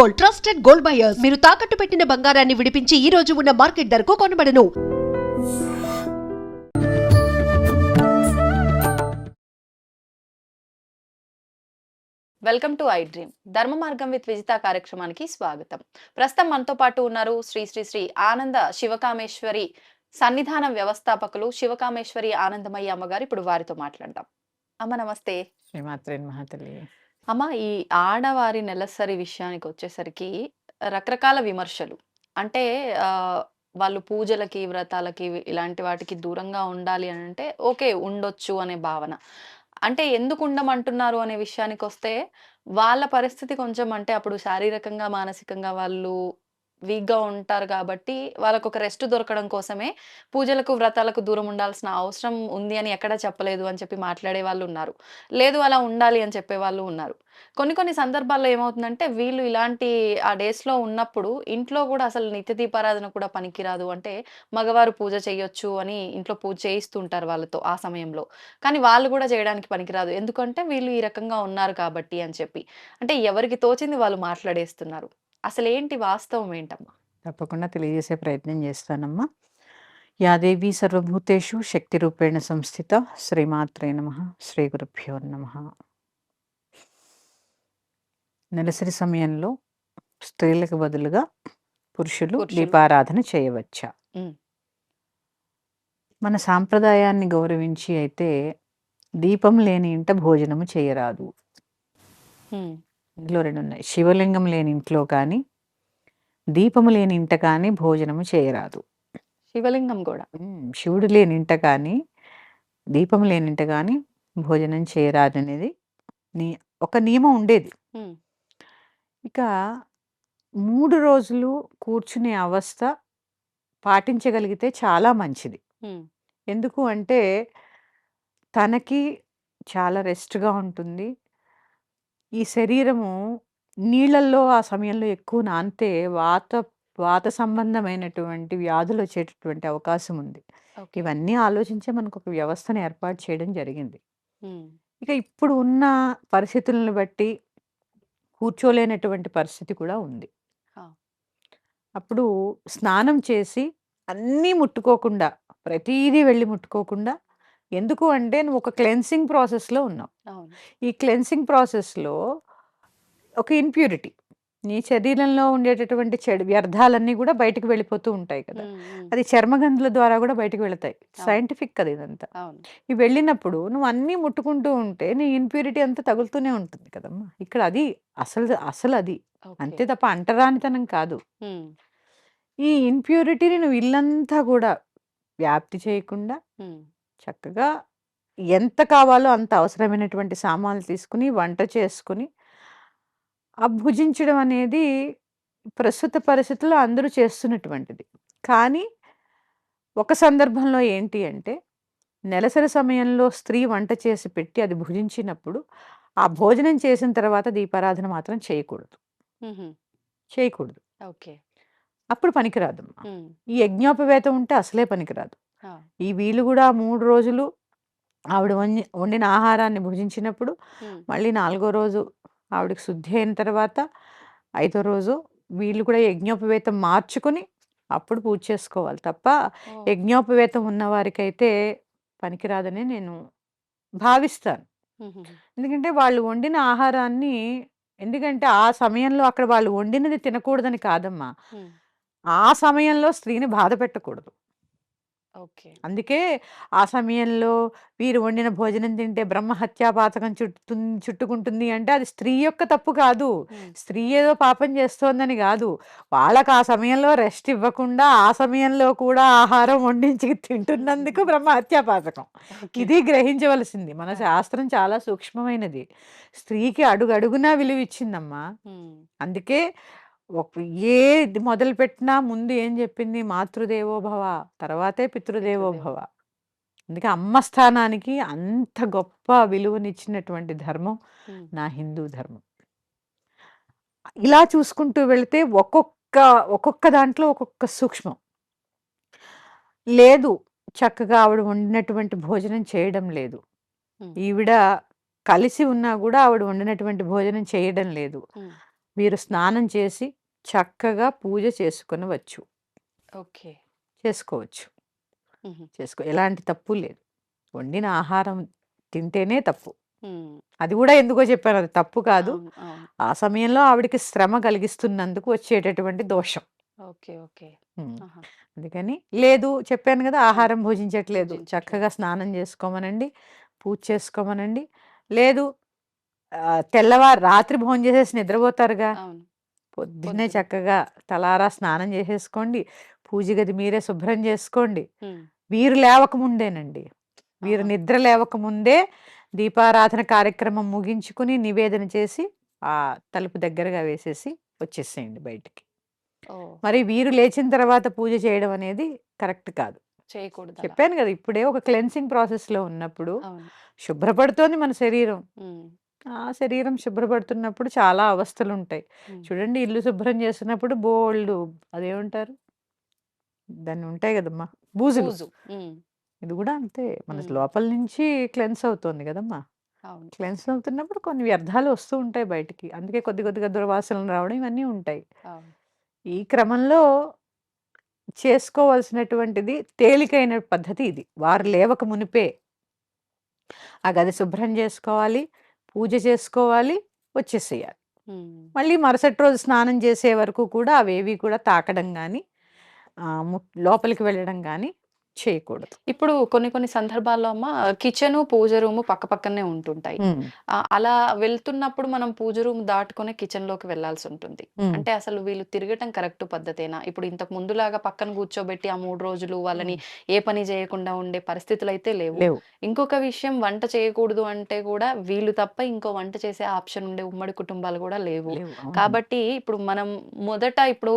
Gold trusted gold buyers. మీరు తాకట్టు పెట్టిన బంగారాన్ని విడిపించి ఈ రోజు ఉన్న మార్కెట్ ధరకు కొనబడను. Welcome to I dream. ధర్మ మార్గం విత్ విజిత కార్యక్రమానికి స్వాగతం. ప్రస్తుతం మనతో పాటు ఉన్నారు శ్రీ శ్రీ శ్రీ ఆనంద శివకామేశ్వరి సన్నిధాన వ్యవస్థాపకులు శివకామేశ్వరి ఆనందమయ్య అమ్మగారు. ఇప్పుడు వారితో మాట్లాడదాం. అమ్మ నమస్తే. శ్రీమాత్రే మహాతల్లి అమ్మ ఈ ఆడవారి నెలసరి విషయానికి వచ్చేసరికి రకరకాల విమర్శలు. అంటే ఆ, వాళ్ళు పూజలకి వ్రతాలకి ఇలాంటి వాటికి దూరంగా ఉండాలి అని అంటే ఓకే ఉండొచ్చు అనే భావన. అంటే ఎందుకు ఉండమంటున్నారు అనే విషయానికి వస్తే వాళ్ళ పరిస్థితి కొంచెం అంటే అప్పుడు శారీరకంగా మానసికంగా వాళ్ళు వీక్గా ఉంటారు కాబట్టి వాళ్ళకు ఒక రెస్ట్ దొరకడం కోసమే పూజలకు వ్రతాలకు దూరం ఉండాల్సిన అవసరం ఉంది అని ఎక్కడా చెప్పలేదు అని చెప్పి మాట్లాడే వాళ్ళు ఉన్నారు. లేదు అలా ఉండాలి అని చెప్పే వాళ్ళు ఉన్నారు. కొన్ని కొన్ని సందర్భాల్లో ఏమవుతుందంటే వీళ్ళు ఇలాంటి ఆ డేస్లో ఉన్నప్పుడు ఇంట్లో కూడా అసలు నిత్య దీపారాధన కూడా పనికిరాదు. అంటే మగవారు పూజ చేయొచ్చు అని ఇంట్లో పూజ చేయిస్తుంటారు వాళ్ళతో ఆ సమయంలో. కానీ వాళ్ళు కూడా చేయడానికి పనికిరాదు. ఎందుకంటే వీళ్ళు ఈ రకంగా ఉన్నారు కాబట్టి అని చెప్పి. అంటే ఎవరికి తోచింది వాళ్ళు మాట్లాడేస్తున్నారు. అసలు ఏంటి వాస్తవం ఏంటమ్మా? తప్పకుండా తెలియజేసే ప్రయత్నం చేస్తానమ్మా. యాదేవి సర్వభూతేషు శక్తి రూపేణ సంస్థిత శ్రీమాత్రే నమ. శ్రీ గురుభ్యో నమ. నెలసరి సమయంలో స్త్రీలకు బదులుగా పురుషులు. దీపారాధన చేయవచ్చా. మన సాంప్రదాయాన్ని గౌరవించి అయితే దీపం లేని ఇంట భోజనము చేయరాదు. ఇందులో రెండు ఉన్నాయి. శివలింగం లేని ఇంట్లో కానీ దీపము లేని ఇంట కానీ భోజనము చేయరాదు. శివలింగం కూడా. శివుడు లేని ఇంట కానీ దీపం లేని ఇంట కానీ భోజనం చేయరాదు అనేది నీ ఒక నియమం ఉండేది. ఇక మూడు రోజులు కూర్చునే అవస్థ పాటించగలిగితే చాలా మంచిది. ఎందుకు అంటే తనకి చాలా రెస్ట్‌గా ఉంటుంది. ఈ శరీరము నీళ్ళల్లో ఆ సమయంలో ఎక్కువ నానితే వాత వాత సంబంధమైనటువంటి వ్యాధులొచ్చేటటువంటి అవకాశం ఉంది. ఓకే ఇవన్నీ ఆలోచించే మనకొక వ్యవస్థను ఏర్పాటు చేయడం జరిగింది. ఉమ్, ఇక ఇప్పుడు ఉన్న పరిస్థితులను బట్టి కూర్చోలేనటువంటి పరిస్థితి కూడా ఉంది. ఆ. అప్పుడు స్నానం చేసి అన్నీ ముట్టుకోకుండా, ప్రతీదీ వెళ్ళి ముట్టుకోకుండా ఎందుకు అంటే నువ్వు ఒక క్లెన్సింగ్ ప్రాసెస్‌లో ఉన్నావు. ఈ క్లెన్సింగ్ ప్రాసెస్‌లో ఒక ఇంప్యూరిటీ నీ శరీరంలో ఉండేటటువంటి చెడు వ్యర్థాలన్నీ కూడా బయటికి వెళ్ళిపోతూ ఉంటాయి కదా! అది చర్మగంతుల ద్వారా కూడా బయటికి వెళతాయి. సైంటిఫిక్ కదా ఇదంతా. ఇవి వెళ్ళినప్పుడు నువ్వు అన్నీ ముట్టుకుంటూ ఉంటే నీ ఇంప్యూరిటీ అంతా తగులుతూనే ఉంటుంది కదమ్మా! ఇక్కడ అది అసలు అసలది. అంతే ఓకే తప్ప అంటరానితనం కాదు. ఈ ఇంప్యూరిటీని నువ్వు ఇల్లంతా కూడా వ్యాప్తి చేయకుండా చక్కగా ఎంత కావాలో అంత అవసరమైనటువంటి సామాన్లు తీసుకొని వంట చేసుకొని ఆ భుజించడం అనేది ప్రస్తుత పరిస్థితుల్లో అందరూ చేస్తున్నటువంటిది. కానీ ఒక సందర్భంలో ఏంటి అంటే నెలసరి సమయంలో స్త్రీ వంట చేసి పెట్టి అది భుజించినప్పుడు ఆ భోజనం చేసిన తర్వాత దీపారాధన మాత్రం చేయకూడదు. చేయకూడదు. ఓకే అప్పుడు పనికిరాదమ్మా. ఉమ్, ఈ యజ్ఞోపవేతం ఉంటే అసలే పనికిరాదు. ఈ వీళ్ళు కూడా 3 రోజులు ఆవిడ వండి వండిన ఆహారాన్ని భుజించినప్పుడు మళ్ళీ నాలుగో రోజు ఆవిడకి శుద్ధి అయిన తర్వాత ఐదో రోజు వీళ్ళు కూడా యజ్ఞోపవేతం మార్చుకొని అప్పుడు పూజ చేసుకోవాలి తప్ప యజ్ఞోపవేతం ఉన్నవారికైతే పనికిరాదని నేను భావిస్తాను. ఎందుకంటే వాళ్ళు వండిన ఆహారాన్ని ఎందుకంటే ఆ సమయంలో అక్కడ వాళ్ళు వండినది తినకూడదని కాదమ్మా. ఆ సమయంలో స్త్రీని బాధ పెట్టకూడదు. ఓకే అందుకే ఆ సమయంలో వీరు వండిన భోజనం తింటే బ్రహ్మహత్యా పాతకం చుట్టుతుం చుట్టుకుంటుంది అంటే అది స్త్రీ యొక్క తప్పు కాదు. స్త్రీ ఏదో పాపం చేస్తోందని గాదు. వాళ్ళకి ఆ సమయంలో రెస్ట్ ఇవ్వకుండా ఆ సమయంలో కూడా ఆహారం వండించి తింటున్నందుకు బ్రహ్మహత్యా పాతకం. ఓకే ఇది గ్రహించవలసింది. మన ఆ, శాస్త్రం చాలా సూక్ష్మమైనది. స్త్రీకి అడుగడుగునా విలువిచ్చిందమ్మా. ఉమ్, అందుకే ఒక ఏది మొదలుపెట్టినా ముందు ఏం చెప్పింది మాతృదేవో భవ, తర్వాతే పితృదేవో పితృదేవో భవ. అందుకే అమ్మ స్థానానికి అంత గొప్ప విలువనిచ్చినటువంటి ధర్మం నా హిందూ ధర్మం. ఇలా చూసుకుంటూ వెళితే ఒక్కొక్క ఒక్కొక్క దాంట్లో ఒక్కొక్క సూక్ష్మం. లేదు చక్కగా ఆవిడ వండినటువంటి భోజనం చేయడం లేదు. ఈవిడ కలిసి ఉన్నా గూడా ఆవిడ వండినటువంటి భోజనం చేయడం లేదు. వీరు స్నానం చేసి చక్కగా పూజ చేసుకొనవచ్చు. ఓకే. చేసుకోవచ్చు. హుహు. చేసుకో ఎలాంటి తప్పు లేదు. వండిన ఆహారం తింటేనే తప్పు. హ్మ్. అది గూడా ఎందుకో చెప్పాను అది తప్పు కాదు. అవును. అవును. ఆ సమయంలో ఆవిడకి శ్రమ కలిగిస్తున్నందుకు వచ్చేటటువంటి దోషం. ఓకే. ఓకే. హ్మ్. ఆహా! అందుకని లేదు చెప్పాను గదా! హ్మ్. ఆహారం భుజించట్లేదు. భుజించట్లేదు. చక్కగా స్నానం చేసుకోమనండి. పూజ చేసుకోమనండి. లేదు ఆహ్, తెల్లవారు రాత్రి భోంచేసేసి నిద్రపోతారుగా. అవును. పొద్దున్నే. చక్కగా తలారా స్నానం చేసేసుకోండి. పూజ గది మీరే శుభ్రం చేసుకోండి. వీరు లేవక ముందేనండి. వీరు! నిద్ర లేవక ముందే దీపారాధన కార్యక్రమం ముగించుకొని నివేదన చేసి ఆ తలుపు దగ్గరగా వేసేసి వచ్చేసేయండి బయటికి. మరి వీరు లేచిన తర్వాత పూజ చేయడం అనేది కరెక్ట్ కాదు. చేయకూడదలా. చెప్పాను గదా! ఇప్పుడే ఒక క్లెన్సింగ్ ప్రాసెస్‌లో ఉన్నప్పుడు అవును. శుభ్రపడుతోంది మన శరీరం. ఆ శరీరం శుభ్రపడుతున్నప్పుడు చాలా అవస్థలుంటాయి. హ్మ్. చూడండి ఇల్లు శుభ్రం చేస్తున్నప్పుడు బోలెడు అదేమంటారు? దాన్ని ఉంటాయి! బూజులు. బూజు. ఇది గూడా అంతే. మన. లోపల నుంచి క్లెన్స్ అవుతోంది! అవును. క్లెన్స్ అవుతున్నప్పుడు కొన్ని వ్యర్థాలు వస్తూ ఉంటాయి బయటికి. అందుకే కొద్ది కొద్దిగా దుర్వాసనలు రావడం ఇవన్నీ ఉంటాయి. ఈ క్రమంలో చేసుకోవాల్సినటువంటిది తేలికైన పద్ధతి ఇది. వారు. లేవక మునిపే ఆ గది శుభ్రం చేసుకోవాలి. పూజ చేసుకోవాలి. వచ్చేసేయాలి. మళ్ళీ మరుసటి రోజు స్నానం చేసే వరకు కూడా అవేవి కూడా తాకడం ము లోపలికి వెళ్ళడం గానీ చేయకూడదు. ఇప్పుడు కొన్ని కొన్ని సందర్భాల్లో అమ్మ కిచెను, పూజ రూము పక్కపక్కనే ఉంటుంటాయి. హ్మ్. ఆహ్, అలా వెళ్తున్నప్పుడు మనం పూజ రూమ్ దాటుకొనే కిచెన్‌లోకి వెళ్ళాల్సుంటుంది. హ్మ్. అంటే అసలు వీళ్ళు తిరగటం కరెక్ట్ పద్ధతేనా? ఇప్పుడు ఇంతకు ముందులాగా పక్కన కూర్చోబెట్టి ఆ 3 రోజులు వాళ్ళని. ఏ పని చేయకుండా ఉండే పరిస్థితులైతే లేవు. లేవు. ఇంకొక విషయం వంట చేయకూడదు అంటే కూడా వీళ్ళు తప్ప ఇంకో వంట చేసే ఆప్షన్ ఉండే ఉమ్మడి కుటుంబాలు కూడా లేవు. కాబట్టి ఇప్పుడు మనం మొదట ఇప్పుడు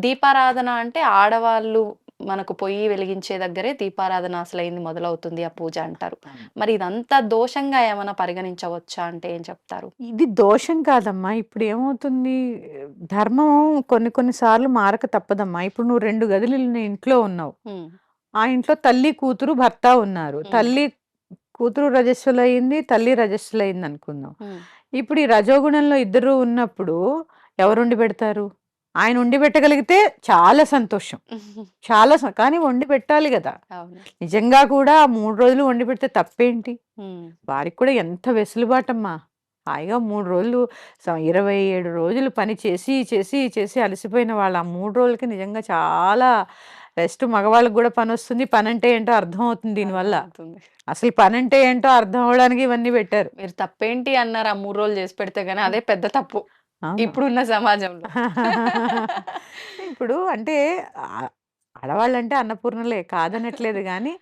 దీపారాధన అంటే ఆడవాళ్ళు మనకు పొయ్యి వెలిగించే దగ్గరే దీపారాధన అసలైంది మొదలవుతుంది ఆ పూజ అంటారు. మరి ఇదంతా దోషంగా ఏమన్నా పరిగణించవచ్చా అంటే ఏం చెప్తారు? ఇది దోషం కాదమ్మా. ఇప్పుడు ఏమవుతుంది ధర్మం కొన్ని కొన్ని సార్లు మారక తప్పదమ్మా. ఇప్పుడు నువ్వు 2 గదులు నీ ఇంట్లో ఉన్నావు. ఆ ఇంట్లో తల్లి, కూతురు, భర్త ఉన్నారు. తల్లి కూతురు రజస్వలయింది. తల్లి రజస్వలయిందనుకుందాం. హ్మ్. ఇప్పుడు ఈ రజోగుణంలో ఇద్దరు ఉన్నప్పుడు ఎవరు వండి పెడతారు? ఆయన వండి పెట్టగలిగితే చాలా సంతోషం. చాలా కానీ వండి పెట్టాలి! అవును. నిజంగా కూడా 3 రోజులు వండి పెడితే తప్పేంటి? వారికి కూడా ఎంత వెసులుబాటమ్మా. హాయిగా 3 రోజులు స 27 రోజులు పని చేసి, చేసి, చేసి అలసిపోయిన వాళ్ళు ఆ 3 రోజులకి నిజంగా చాలా రెస్ట్ మగవాళ్ళకి గూడా పనొస్తుంది. పనంటే ఏంటో అర్థమవుతుంది దీనివల్ల. అర్థమవుతుంది. అసలు పనంటే ఏంటో అర్థం అవ్వడానికి ఇవన్నీ పెట్టారు. మీరు తప్పేంటి అన్నారు ఆ 3 రోజులు చేసి పెడితే గాని అదే పెద్ద తప్పు. ఇప్పుడున్న సమాజంలో. ఇప్పుడు అంటే ఆడవాళ్ళంటే అన్నపూర్ణలే కాదనట్లేదు గానీ,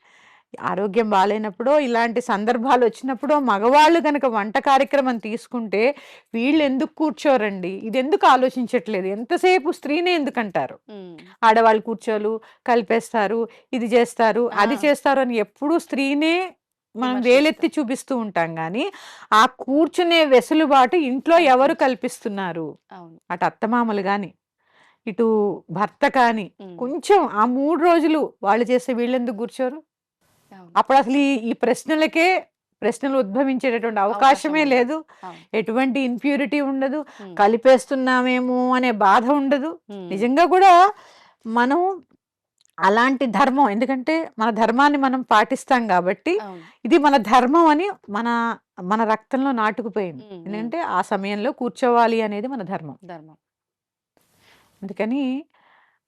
ఆరోగ్యం బాలేనప్పుడో, ఇలాంటి సందర్భాలొచ్చినప్పుడో మగవాళ్ళు గనక వంట కార్యక్రమం తీసుకుంటే వీళ్ళెందుకు కూర్చోరండి? ఇదెందుకు ఆలోచించట్లేదు? ఎంతసేపు స్త్రీనే ఎందుకంటారు? హ్మ్. ఆడవాళ్ళు కూర్చోలు, కలిపేస్తారు, ఇది జేస్తారు, అది! చేస్తారు అని ఎప్పుడూ స్త్రీనే మనం వేలెత్తి. చూపిస్తూ ఉంటాం గానీ, ఆ కూర్చునే వెసులుబాటు ఇంట్లో ఎవరు. కల్పిస్తున్నారు? అటు అత్తమామలు గాని, ఇటు భర్త కానీ. కొంచెం ఆ 3 రోజులు వాళ్ళు చేస్తే వీళ్ళెందుకు కూర్చోరు? అవును. అప్పుడసలు ఈ ఈ ప్రశ్నలకే ప్రశ్నలు ఉద్భవించేటటువంటి అవకాశం అవకాశమే. లేదు. ఎటువంటి ఇంప్యూరిటీ ఉండదు. కలిపేస్తున్నామేమో అనే బాధ ఉండదు. నిజంగా కూడా మనం అలాంటి ధర్మం ఎందుకంటే మన ధర్మాన్ని మనం పాటిస్తాం అవును. ఇది మన ధర్మం అని మన మన రక్తంలో నాటుకుపోయింది. ఎందుకంటే ఆ సమయంలో కూర్చోవాలి అనేది మన ధర్మం. ధర్మం. అందుకని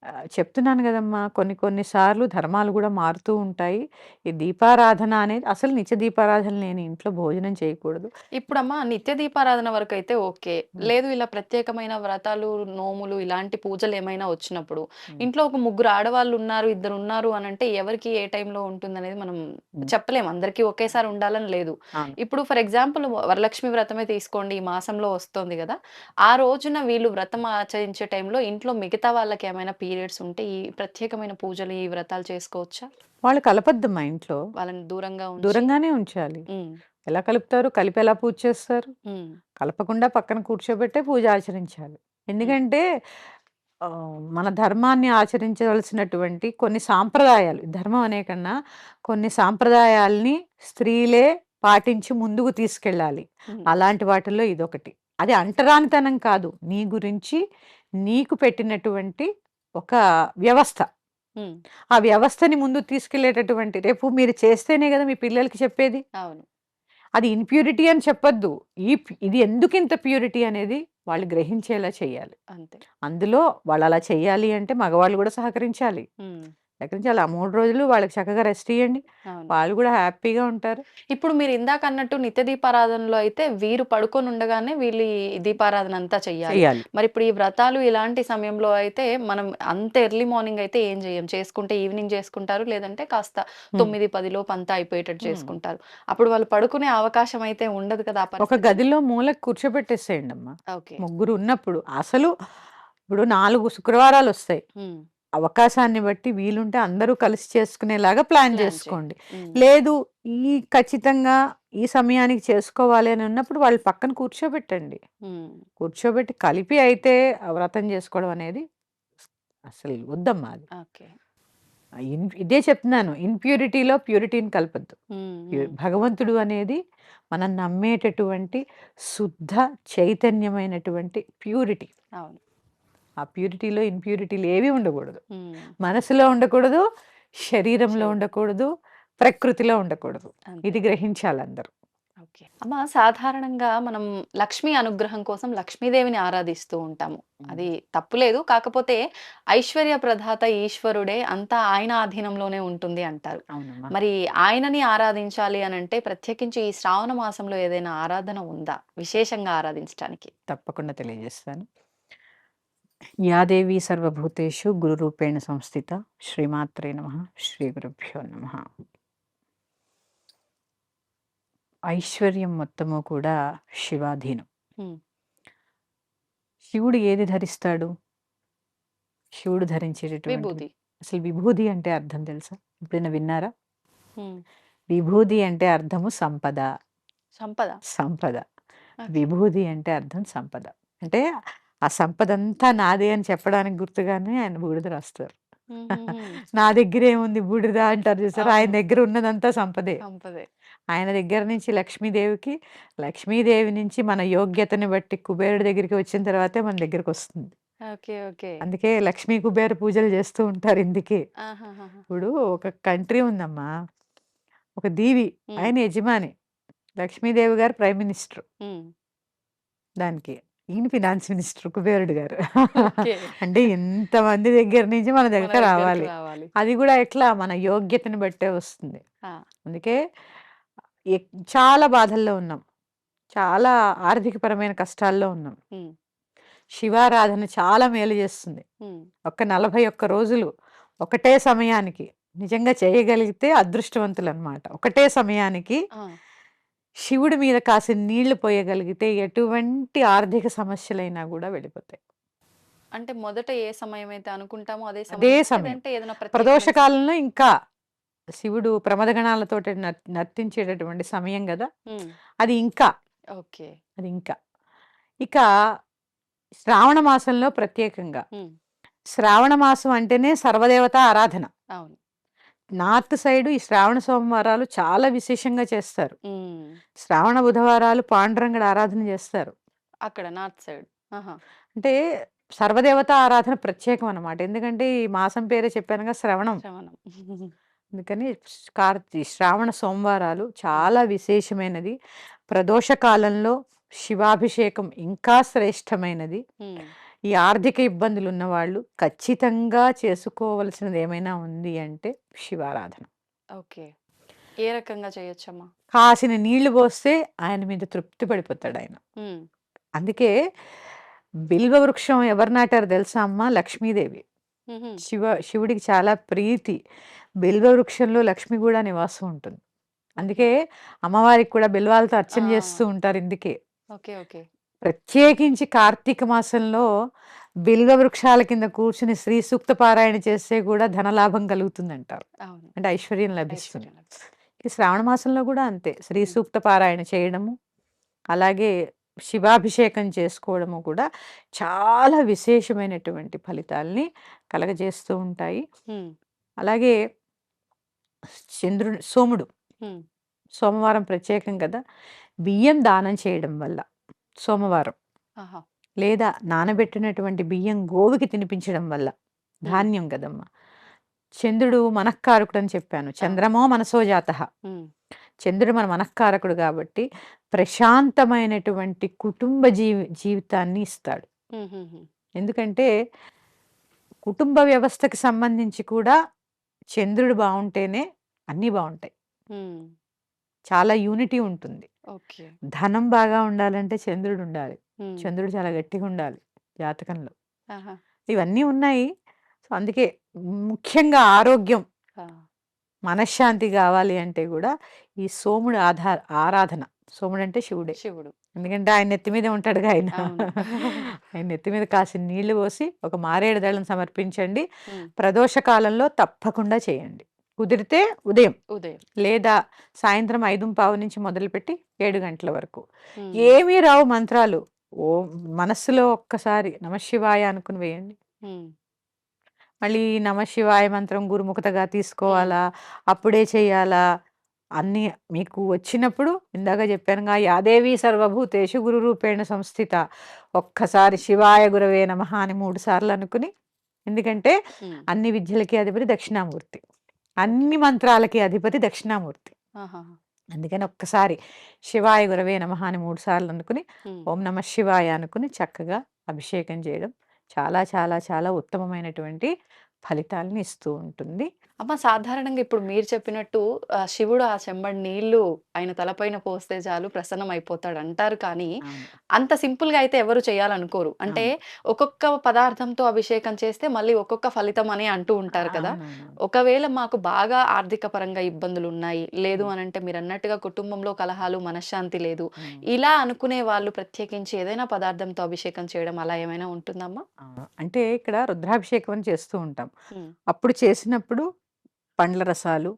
ఆహ్, చెప్తున్నాను గదమ్మా! కొన్ని కొన్ని సార్లు ధర్మాలు గూడా మారుతూ ఉంటాయి. ఈ దీపారాధన అనేది అసలు నిత్య దీపారాధన లేని ఇంట్లో భోజనం చేయకూడదు. ఇప్పుడమ్మా నిత్య దీపారాధన వరకైతే ఓకే. హ్మ్. లేదు ఇలా ప్రత్యేకమైన వ్రతాలు, నోములు ఇలాంటి పూజలేమైనా వచ్చినప్పుడు హ్మ్. ఇంట్లో ఒక ముగ్గురు ఆడవాళ్ళున్నారు, ఇద్దరున్నారు అనంటే ఎవరికి ఏ టైంలో ఉంటుందనేది మనం హ్మ్. చెప్పలేం. అందరికీ ఒకేసారి ఉండాలని లేదు. అవును. ఇప్పుడు ఫర్ ఎగ్జాంపుల్ వరలక్ష్మి వ్రతమే తీసుకోండి. ఈ మాసంలో వస్తోంది గదా! ఆ రోజున వీళ్ళు వ్రతం ఆచరించే టైంలో ఇంట్లో మిగతా వాళ్ళకేమైనా పీరియడ్స్ ఉంటే ఈ ప్రత్యేకమైన పూజలు, ఈ వ్రతాలు చేసుకోవచ్చా? వాళ్ళు కలపొద్దమ్మా ఇంట్లో. వాళ్ళని దూరంగా ఉంచి దూరంగానే ఉంచాలి. ఎలా కలుపుతారు? కలిపి ఎలా పూజ చేస్తారు? కలపకుండా పక్కన కూర్చోబెట్టే పూజ ఆచరించాలి. ఎందుకంటే మన ధర్మాన్ని ఆచరించవలసినటువంటి కొన్ని సాంప్రదాయాలు ధర్మం అనే కన్నా కొన్ని సాంప్రదాయాల్ని స్త్రీలే పాటించి ముందుకు తీసుకెళ్ళాలి. అలాంటి వాటిల్లో ఇదొకటి. అది అంటరానితనం కాదు. నీ గురించి నీకు పెట్టినటువంటి ఒక వ్యవస్థ. ఆ వ్యవస్థని ముందుకు తీసుకెళ్ళేటటువంటి రేపు మీరు చేస్తేనే గదా మీ పిల్లలకి చెప్పేది. అవును. అది ఇంప్యూరిటీ అని చెప్పొద్దు. ఈ ఇది ఎందుకింత ప్యూరిటీ అనేది వాళ్ళు గ్రహించేలా చేయాలి. అంతే. అందులో వాళ్ళలా చెయ్యాలి అంటే మగవాళ్ళు గూడా సహకరించాలి. హ్మ్. సహకరించాలి. ఆ 3 రోజులు వాళ్ళకి చక్కగా రెస్ట్. అవును. వాళ్ళు గూడా హ్యాపీగా ఉంటారు. ఇప్పుడు మీరు ఇందాకన్నట్టు నిత్య దీపారాధనలో అయితే వీరు పడుకొనుండగానే వీళ్ళు ఈ దీపారాధన అంతా చెయ్యాలి. మరి ఇప్పుడు ఈ వ్రతాలు ఇలాంటి సమయంలో అయితే మనం అంత ఎర్లీ మార్నింగ్ అయితే ఏం జేయం. చేసుకుంటే ఈవినింగ్ చేసుకుంటారు. లేదంటే కాస్త హ్మ్. 9, 10 లోపు అంతా అయిపోయేటట్టు. చేసుకుంటారు. అప్పుడు వాళ్ళు పడుకునే అవకాశం అయితే ఉండదు కదా! ఒక. గదిలో మూలకు కూర్చోబెట్టేసేయండమ్మా. ఓకే. ముగ్గురు ఉన్నప్పుడు. అసలు ఇప్పుడు 4 శుక్రవారాలొస్తాయి. హ్మ్. అవకాశాన్ని బట్టి వీలుంటే అందరూ కలిసి చేసుకునేలాగా ప్లాన్. హ్మ్. లేదు ఈ ఖచ్చితంగా ఈ సమయానికి చేసుకోవాలి అని ఉన్నప్పుడు వాళ్ళు పక్కన కూర్చోబెట్టండి. కూర్చోబెట్టి కలిపి అయితే వ్రతం చేసుకోవడం అనేది అసలు వద్దమ్మా అది. ఇదే చెప్తున్నాను. ఇంప్యూరిటీలో ప్యూరిటీని కలపొద్దు. భగవంతుడు అనేది మనం నమ్మేటటువంటి శుద్ధ చైతన్యమైనటువంటి ప్యూరిటీ. అవును. ఆ ప్యూరిటీలో ఇంప్యూరిటీలు ఏవి ఉండకూడదు. మనసులో ఉండకూడదు. శరీరంలో శరీరం. ఉండకూడదు. ప్రకృతిలో ఉండకూడదు. ఇది గ్రహించాలి అందరూ. ఓకే. అమ్మ సాధారణంగా మనం లక్ష్మీ అనుగ్రహం కోసం లక్ష్మీదేవిని ఆరాధిస్తూ ఉంటాము. అది. తప్పులేదు. కాకపోతే ఐశ్వర్య ప్రదాత ఈశ్వరుడే అంతా ఆయన ఆధీనంలోనే ఉంటుంది అంటారు. మరి ఆయనని ఆరాధించాలి అనంటే ప్రత్యేకించి ఈ శ్రావణ మాసంలో ఏదైనా ఆరాధన ఉందా? విశేషంగా ఆరాధించటానికి? తప్పకుండా తెలియజేస్తాను. యా దేవీ సర్వభూతేషు గురురూపేణ సంస్థిత శ్రీమాత్రే నమః శ్రీ గురుభ్యో నమః. ఐశ్వర్యం మొత్తము కూడా శివాధీనం. శివుడు ఏది ధరిస్తాడు? శివుడు ధరించేటటువంటి విభూది. అసలు విభూది అంటే అర్థం తెలుసా? ఎప్పుడైనా విన్నారా? విభూది అంటే అర్థము సంపద. సంపద. సంపద. విభూది అంటే అర్థం సంపద. అంటే ఆ సంపదంతా నాదే అని చెప్పడానికి గుర్తుగానే ఆయన బూడిద రాస్తారు. నా దగ్గరేముంది బూడిద అంటారు చూసారా? ఆయన. దగ్గర ఉన్నదంతా సంపదే. సంపదే. ఆయన దగ్గర నుంచి లక్ష్మీదేవికి, లక్ష్మీదేవి నుంచి మన యోగ్యతని బట్టి కుబేరుడి దగ్గరికి వచ్చిన తర్వాతే మన దగ్గరకొస్తుంది. ఓకే. ఓకే. అందుకే లక్ష్మీ కుబేర పూజలు చేస్తూ ఉంటారు ఇందుకే. ఇప్పుడు ఒక కంట్రీ ఉందమ్మా. ఒక దీవి. ఆయన యజమాని. లక్ష్మీదేవి గారు ప్రైమ్ మినిస్టర్. దానికి. ఈయన ఫినాన్స్ మినిస్టర్ కుబేరుడు గారు. అంటే ఇంతమంది దగ్గర నుంచి మన దగ్గరికి రావాలి. అది కూడా ఎట్లా మన యోగ్యతని బట్టే వస్తుంది. అందుకే చాలా బాధల్లో ఉన్నాం. చాలా ఆర్థికపరమైన కష్టాల్లో ఉన్నాం. శివారాధన చాలా మేలు చేస్తుంది. హ్మ్. ఒక్క 41 రోజులు ఒకటే సమయానికి నిజంగా చేయగలిగితే అదృష్టవంతులనమాట. ఒకటే సమయానికి! శివుడి మీద కాసిన్ని నీళ్ళు పోయగలిగితే ఎటువంటి ఆర్థిక సమస్యలైనా గూడా వెళ్ళిపోతాయి. అంటే మొదట ఏ సమయమైతే అనుకుంటామో అదే అదే? సమయం. లేదంటే ఏదైనా ప్రదోష ప్రత్యేకమైన సమయం కాలంలో ఇంకా శివుడు ప్రమథగణాలతోటి నర్ నర్తించేటటువంటి సమయం! హ్మ్. అది ఇంకా. ఓకే. అది ఇంకా. ఇక శ్రావణ మాసంలో ప్రత్యేకంగా. శ్రావణ మాసం అంటేనే సర్వదేవతా ఆరాధన. అవును. నార్త్ సైడు ఈ శ్రావణ సోమవారాలు చాలా విశేషంగా చేస్తారు. శ్రావణ బుధవారాలు పాండురంగడి ఆరాధన చేస్తారు. అక్కడ నార్త్ సైడ్. అంటే సర్వదేవతా ఆరాధన ప్రత్యేకం అన్నమాట. ఎందుకంటే ఈ మాసం పేరే చెప్పానుగా శ్రవణం. అందుకని కార్తీ శ్రావణ సోమవారాలు. చాలా విశేషమైనది. ప్రదోష కాలంలో శివాభిషేకం ఇంకా శ్రేష్టమైనది. ఈ ఆర్థిక ఇబ్బందులు ఉన్నవాళ్ళు ఖచ్చితంగా చేసుకోవలసినది ఏమైనా ఉంది అంటే శివారాధన. ఓకే. ఏ రకంగా చేయొచ్చమ్మా? కాసిన నీళ్ళు పోస్తే ఆయన మీద తృప్తి పడిపోతాడాయన. హ్మ్. అందుకే బిల్వ వృక్షం ఎవరు నాటారో తెలుసా అమ్మా? లక్ష్మీదేవి. శివ శివుడికి చాలా ప్రీతి. బిల్వ వృక్షంలో లక్ష్మి గూడా నివాసం ఉంటుంది. అందుకే అమ్మవారికి కూడా బిల్వాలతో అర్చన! చేస్తూ ఉంటారు ఇందుకే. ఓకే. ఓకే. ప్రత్యేకించి కార్తీక మాసంలో బిల్వ వృక్షాల కింద కూర్చొని శ్రీ సూక్త పారాయణ చేస్తే కూడా ధనలాభం కలుగుతుందంటారు. అవును. అంటే ఐశ్వర్యం లభిస్తుంది. ఈ శ్రావణ మాసంలో కూడా అంతే. శ్రీ. సూక్త పారాయణ చేయడము, అలాగే శివాభిషేకం చేసుకోవడము కూడా చాలా విశేషమైనటువంటి ఫలితాల్ని కలగజేస్తూ ఉంటాయి. అలాగే చంద్రుడు సోముడు. సోమవారం ప్రత్యేకం కదా! బియ్యం దానం చేయడం వల్ల సోమవారం! లేదా నానబెట్టినటువంటి బియ్యం గోవుకి తినిపించడం వల్ల. ధాన్యం కదమ్మా! చంద్రుడు మనఃకారకుడని చెప్పాను. ఆ! చంద్రమో మనసో జాతః. చంద్రుడు మన మనఃకారకుడు కాబట్టి ప్రశాంతమైనటువంటి కుటుంబ జీవి జీవితాన్ని ఇస్తాడు. ఎందుకంటే కుటుంబ వ్యవస్థకి సంబంధించి కూడా చంద్రుడు బావుంటేనే అన్నీ బావుంటాయి. హ్మ్. చాలా యూనిటీ ఉంటుంది. ధనం బాగా ఉండాలంటే చంద్రుడు ఉండాలి. చంద్రుడు చాలా గట్టిగా ఉండాలి జాతకంలో. ఇవన్నీ ఉన్నాయి. సో, అందుకే ముఖ్యంగా ఆరోగ్యం! మనశ్శాంతి గావాలి అంటే గూడా ఈ సోముడు ఆధా ఆరాధన. సోముడంటే శివుడే. శివుడు. ఎందుకంటే ఆయన నెత్తి మీదే ఉంటాడుగా ఆయన. ఆయన నెత్తి మీద కాసిన్ని నీళ్ళు పోసి ఒక మారేడు దళం సమర్పించండి. ప్రదోష కాలంలో తప్పకుండా చేయండి. కుదిరితే ఉదయం. ఉదయం. లేదా సాయంత్రం 5:15 నుంచి మొదలుపెట్టి 7 గంటల వరకు. ఏమీ రావు మంత్రాలు. ఓం మనస్సులో ఒక్కసారి నమఃశివాయ అనుకుని వేయండి. మళ్ళీ నమఃశివాయ మంత్రం గురుముఖతగా. తీసుకోవాలా? అప్పుడే చేయాలా? అన్నీ మీకు వచ్చినప్పుడు ఇందాక చెప్పానుగా యాదేవి సర్వభూతేషు గురురూపేణ సంస్థిత. ఒక్కసారి శివాయ గురవే నమః అని 3 సార్లు అనుకుని ఎందుకంటే. అన్ని విద్యలకి అధిపతి దక్షిణామూర్తి. అన్ని మంత్రాలకి అధిపతి దక్షిణామూర్తి. అందుకని ఒక్కసారి శివాయ గురవే నమః అని 3 సార్లు అనుకుని. ఓం నమః శివాయ అనుకుని చక్కగా అభిషేకం చేయడం చాలా చాలా చాలా ఉత్తమమైనటువంటి ఫలితాలను ఇస్తూ ఉంటుంది. అమ్మ సాధారణంగా ఇప్పుడు మీరు చెప్పినట్టు శివుడు ఆ చెంబడి నీళ్ళు ఆయన తలపైన పోస్తే చాలు ప్రసన్నమైపోతాడు అంటారు కానీ, అవును. అంత సింపుల్‌గా అయితే ఎవరు చేయాలనుకోరు. అంటే అవును. ఒక్కొక్క పదార్థంతో అభిషేకం చేస్తే మళ్ళీ ఒక్కొక్క ఫలితం అని అంటూ ఉంటారు కదా! అవునవును. ఒకవేళ మాకు బాగా ఆర్థిక పరంగా ఇబ్బందులున్నాయి. లేదు హ్మ్. అనంటే మీరన్నట్టుగా కుటుంబంలో కలహాలు, మనశ్శాంతి లేదు. ఇలా అనుకునే వాళ్ళు ప్రత్యేకించి ఏదైనా పదార్థంతో అభిషేకం చేయడం అలా ఏమైనా ఉంటుందమ్మా? అంటే ఇక్కడ రుద్రాభిషేకం అని చేస్తూ ఉంటాం. అప్పుడు చేసినప్పుడు పండ్ల రసాలు,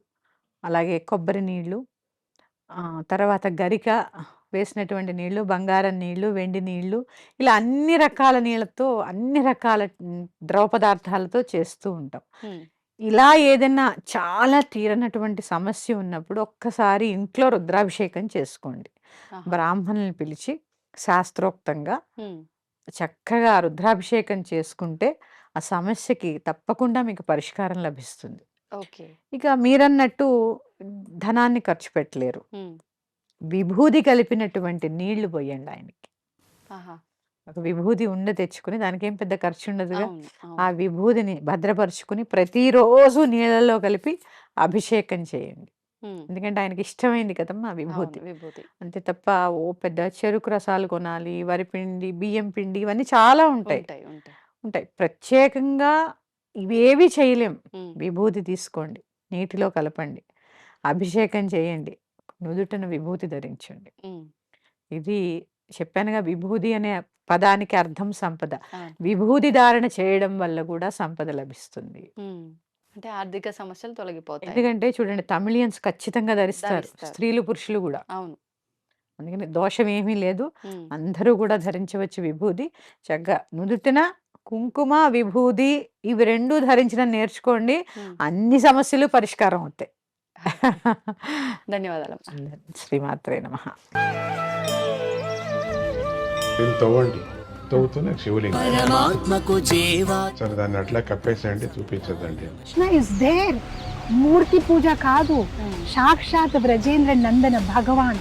అలాగే కొబ్బరి నీళ్ళు, తర్వాత గరిక వేసినటువంటి నీళ్ళు, బంగారం నీళ్ళు, వెండి నీళ్ళు ఇలా అన్ని రకాల నీళ్ళతో, అన్ని రకాల ద్రవ పదార్థాలతో చేస్తూ ఉంటాం. ఇలా ఏదైనా చాలా తీరనటువంటి సమస్య ఉన్నప్పుడు ఒక్కసారి ఇంట్లో రుద్రాభిషేకం చేసుకోండి. బ్రాహ్మణుల్ని పిలిచి శాస్త్రోక్తంగా. చక్కగా రుద్రాభిషేకం చేసుకుంటే ఆ సమస్యకి తప్పకుండా మీకు పరిష్కారం లభిస్తుంది. ఓకే. ఇక మీరన్నట్టు ధనాన్ని ఖర్చు పెట్టలేరు. విభూది కలిపినటువంటి నీళ్ళు పోయండి ఆయనకి. ఒక విభూది ఉండ తెచ్చుకొని దానికేం పెద్ద ఖర్చు ఉండదుగా. ఆ. విభూదిని భద్రపరుచుకొని ప్రతిరోజు నీళ్ళలో కలిపి అభిషేకం చేయండి. ఎందుకంటే ఆయనకి ఇష్టమైంది కదమ్మా. విభూతి. అంతే తప్ప ఓ పెద్ద చెరుకు రసాలు కొనాలి, వరిపిండి, బియ్యం పిండి ఇవన్నీ చాలా. ఉంటాయి. ఉంటాయి. ప్రత్యేకంగా ఇవేవి చేయలేం. విభూది తీసుకోండి. నీటిలో కలపండి. అభిషేకం చేయండి. నుదుటన విభూతి ధరించండి. ఇది చెప్పానుగా విభూది అనే పదానికి అర్థం సంపద. విభూది ధారణ చేయడం వల్ల కూడా సంపద లభిస్తుంది. అంటే ఆర్థిక సమస్యలు తొలగిపోతాయి. ఎందుకంటే చూడండి తమిళియన్స్ ఖచ్చితంగా ధరిస్తారు. స్త్రీలు, పురుషులు గూడా. అవును. అందుకని దోషం ఏమీ లేదు. అందరూ కూడా ధరించవచ్చు విభూది. చక్కగా నుదుటిన కుంకుమ, విభూది ఇవి 2 ధరించడం నేర్చుకోండి. అన్ని సమస్యలు పరిష్కారం అవుతాయి. ధన్యవాదాలమ్మా. శ్రీమాత్రే నమః. దీన్ని తవ్వండి తవ్వుతూనే శివలింగం పరమాత్మకు జీవా సరే దాన్ని అట్లా కప్పేసేయండి చూపించదండి కృష్ణ ఇస్ దేర్ మూర్తి పూజ కాదు. సాక్షాత్ బ్రజేంద్ర నందన భగవాన్